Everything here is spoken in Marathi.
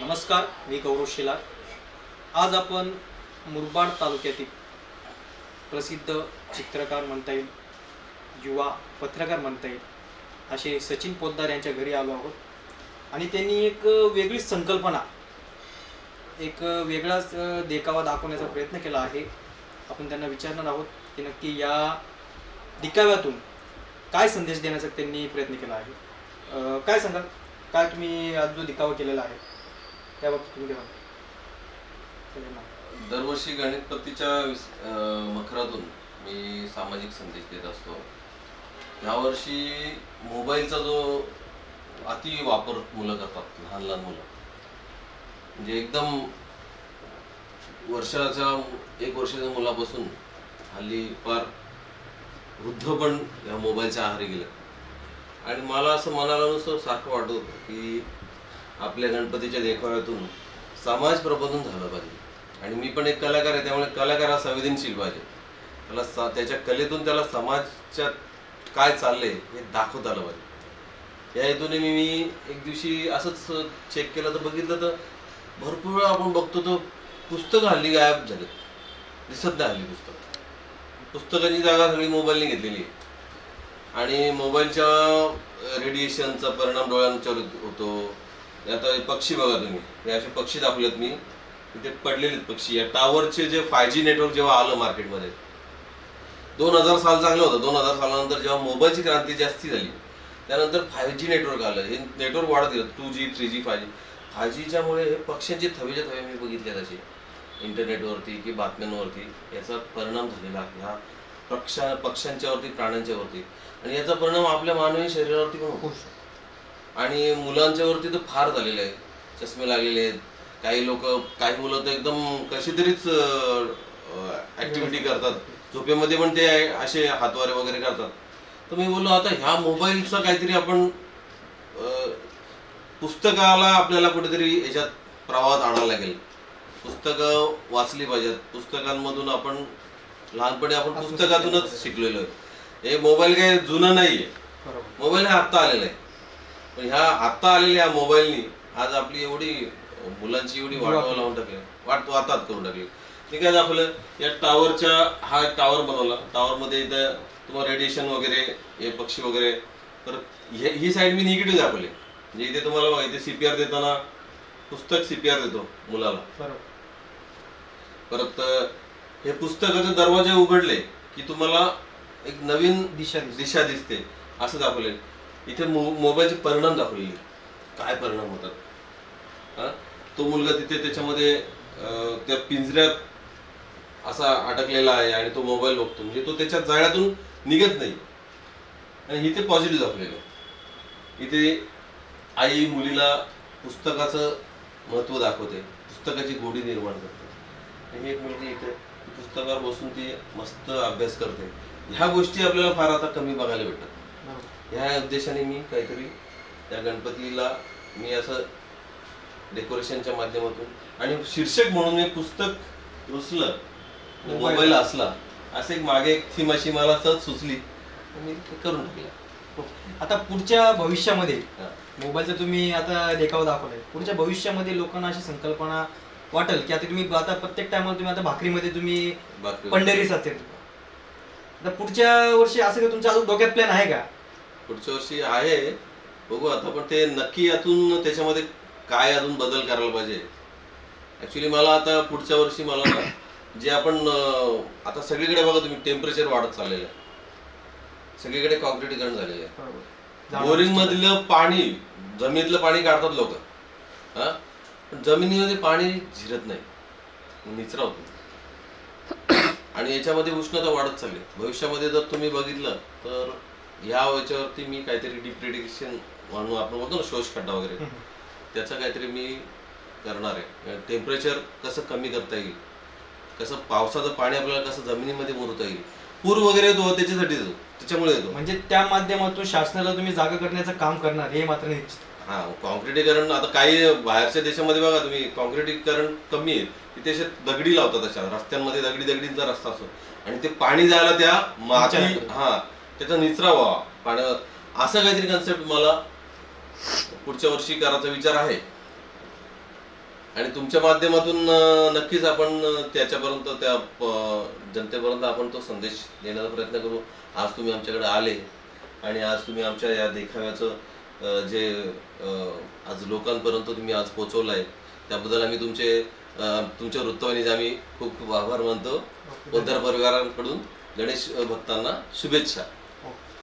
नमस्कार मी गौरव शेलार. आज आपण मुरबाड तालुक्यातील प्रसिद्ध चित्रकार म्हणता येईल युवा पत्रकार म्हणता येईल असे सचिन पोद्दार यांच्या घरी आलो आहोत. आणि त्यांनी एक वेगळीच संकल्पना एक वेगळाच देखावा दाखवण्याचा प्रयत्न केला आहे. आपण त्यांना विचारणार आहोत की नक्की या दिकाव्यातून काय संदेश देण्याचा त्यांनी प्रयत्न केला आहे. काय सांगाल? काय तुम्ही आज जो दिखावा केलेला आहे? त्याबाबतीत तुम्ही ठेवा दरवर्षी गणपतीच्या मखरातून मी सामाजिक संदेश देत असतो. यावर्षी मोबाईलचा जो अति वापर मुलं करतात लहान लहान मुलं. म्हणजे एकदम वर्षाच्या एक वर्षाच्या मुलापासून हल्ली फार वृद्ध पण या मोबाईलच्या आहारी गेलं आणि मला असं मनाला नुसतं सारखं वाटत होतं की आपल्या गणपतीच्या देखाव्यातून समाज प्रबोधन झालं पाहिजे. आणि मी पण एक कलाकार आहे त्यामुळे कलाकार हा संवेदनशील पाहिजे. त्याला स त्याच्या कलेतून त्याला समाजच्या काय चाललंय हे दाखवत आलं पाहिजे. या हेतूने मी मी एक दिवशी असंच चेक केलं तर बघितलं तर भरपूर वेळा आपण बघतो तर पुस्तकं हल्ली गायब झाले दिसत नाही हल्ली पुस्तक. पुस्तकाची जागा सगळी मोबाईलने घेतलेली आहे. आणि मोबाईलच्या रेडिएशनचा परिणाम डोळ्यांच्यावर होतो. आता हे पक्षी बघा तुम्ही. हे असे पक्षी दाखवलेत मी. तिथे पडलेले आहेत पक्षी. या टावरचे जे फाय जी नेटवर्क जेव्हा आलं मार्केटमध्ये दोन हजार साल चांगलं होतं. दोन हजार सालानंतर जेव्हा मोबाईलची क्रांती जास्ती झाली त्यानंतर फाय जी नेटवर्क आलं. हे नेटवर्क वाढत गेलं. Two G three G five G five जीच्यामुळे हे पक्ष्यांची थवेच्या थवे मी बघितले तसे इंटरनेटवरती की बातम्यांवरती याचा परिणाम झालेला आहे. ह्या पक्षा पक्ष्यांच्यावरती प्राण्यांच्यावरती. आणि याचा परिणाम आपल्या मानवी शरीरावरती पण होतो. आणि मुलांच्या वरती तर फार झालेलं आहे. चष्मे लागलेले आहेत. काही लोक काही मुलं तर एकदम कशी तरीच ऍक्टिव्हिटी करतात. झोपेमध्ये पण ते असे हातवारे वगैरे करतात. तर मी बोललो आता ह्या मोबाईलचा काहीतरी आपण पुस्तकाला आपल्याला कुठेतरी याच्यात प्रवाहात आणायला लागेल. पुस्तकं वाचली पाहिजेत. पुस्तकांमधून आपण लहानपणी आपण पुस्तकातूनच शिकलेलो आहे. हे मोबाईल काही जुनं नाहीये. बरोबर. मोबाईल हा आत्ता आलेला आहे. पण ह्या आत्ता आलेल्या मोबाईलनी आज आपली एवढी मुलांची एवढी वाटवा लावून टाकली. वाट वातात करून टाकली. ते काय दाखवलं? या टावरच्या हा टावर बनवला. टावर मध्ये इथं तुम्हाला रेडिएशन वगैरे हे पक्षी वगैरे. तर हे- ही साईड मी निगेटिव्ह दाखवली. म्हणजे इथे तुम्हाला बघा इथे सीपीआर देताना पुस्तक सीपीआर देतो मुलाला. परत हे पुस्तकाचे दरवाजे उघडले की तुम्हाला एक नवीन दिशा. दिशा दिसते. असं दाखवले इथे मो- मोबाईलचे परिणाम दाखवलेले. काय परिणाम होतात? हां? तो मुलगा तिथे त्याच्यामध्ये त्या पिंजऱ्यात असा अडकलेला आहे आणि तो मोबाईल बघतो. म्हणजे तो त्याच्या जाळ्यातून निघत नाही. आणि इथे पॉझिटिव्ह दाखवलेलं. आहे. इथे आई मुलीला पुस्तकाचं महत्त्व दाखवते. पुस्तकाची गोडी निर्माण करते. आणि एक मुलगी इथे पुस्तकावर बसून ती मस्त अभ्यास करते. ह्या गोष्टी आपल्याला फार आता कमी बघायला भेटतात. ह्या उद्देशाने मी काहीतरी त्या गणपतीला मी असं डेकोरेशनच्या माध्यमातून आणि शीर्षक म्हणून एक पुस्तक रुचलं मोबाईल. असला असं एक मागे एक थीम अशी मला सहज सुचली. मी करून टाकलं. आता पुढच्या भविष्यामध्ये. मोबाईलचा तुम्ही आता देखावा दाखवलाय. पुढच्या भविष्यामध्ये लोकांना अशी संकल्पना वाटेल की आता तुम्ही आता प्रत्येक टायमाला तुम्ही आता भाकरीमध्ये तुम्ही पंढरीच असेल आता पुढच्या वर्षी असं काही तुमच्या अजून डोक्यात प्लॅन आहे का? पुढच्या वर्षी आहे. बघू आता पण ते नक्की यातून त्याच्यामध्ये काय अजून बदल करायला पाहिजे? ऍक्च्युली मला आता पुढच्या वर्षी मला ना जे आपण आता सगळीकडे बघा तुम्ही टेम्परेचर वाढत चाललेलं आहे. सगळीकडे कॉन्क्रिटीकरण झालेलं आहे. बोरिंग मधलं पाणी जमिनीतलं पाणी काढतात लोक. हा? पण जमिनीमध्ये पाणी झिरत नाही. निचरा होतो. आणि याच्यामध्ये उष्णता वाढत चालली भविष्यामध्ये जर तुम्ही बघितलं तर ह्या याच्यावरती मी काहीतरी डिप्रिडिक्शन म्हणून आपण बोलतो ना शोष खड्डा वगैरे. त्याचं काहीतरी मी करणार आहे. टेम्परेचर कसं कमी करता येईल? कसं पावसाचं पाणी आपल्याला कसं जमिनीमध्ये मुरता येईल? पूर वगैरे येतो त्याच्यासाठी येतो. त्याच्यामुळे येतो. म्हणजे त्या माध्यमातून शासनाला तुम्ही जागा करण्याचं काम करणार हे मात्र निश्चित. हा कॉन्क्रिटीकरण आता काही बाहेरच्या देशामध्ये बघा तुम्ही कॉन्क्रिटीकरण कमी आहे. तिथे दगडी लावतात अशा रस्त्यांमध्ये दगडी दगडींचा रस्ता असतो. आणि ते पाणी जायला त्या माती. हा त्याचा निचरा व्हावा. पाण्यावर असं काहीतरी कन्सेप्ट मला पुढच्या वर्षी करायचा विचार आहे. आणि तुमच्या माध्यमातून नक्कीच आपण त्याच्यापर्यंत त्या जनतेपर्यंत आपण तो संदेश देण्याचा प्रयत्न करू. आज तुम्ही आमच्याकडे आले आणि आज तुम्ही आमच्या या देखाव्याचं जे आज लोकांपर्यंत तुम्ही आज पोहोचवलं आहे त्याबद्दल आम्ही तुमचे तुमच्या वृत्तवाहिनीचे आम्ही खूप खूप आभार मानतो. पोद्दार परिवाराकडून गणेश भक्तांना शुभेच्छा.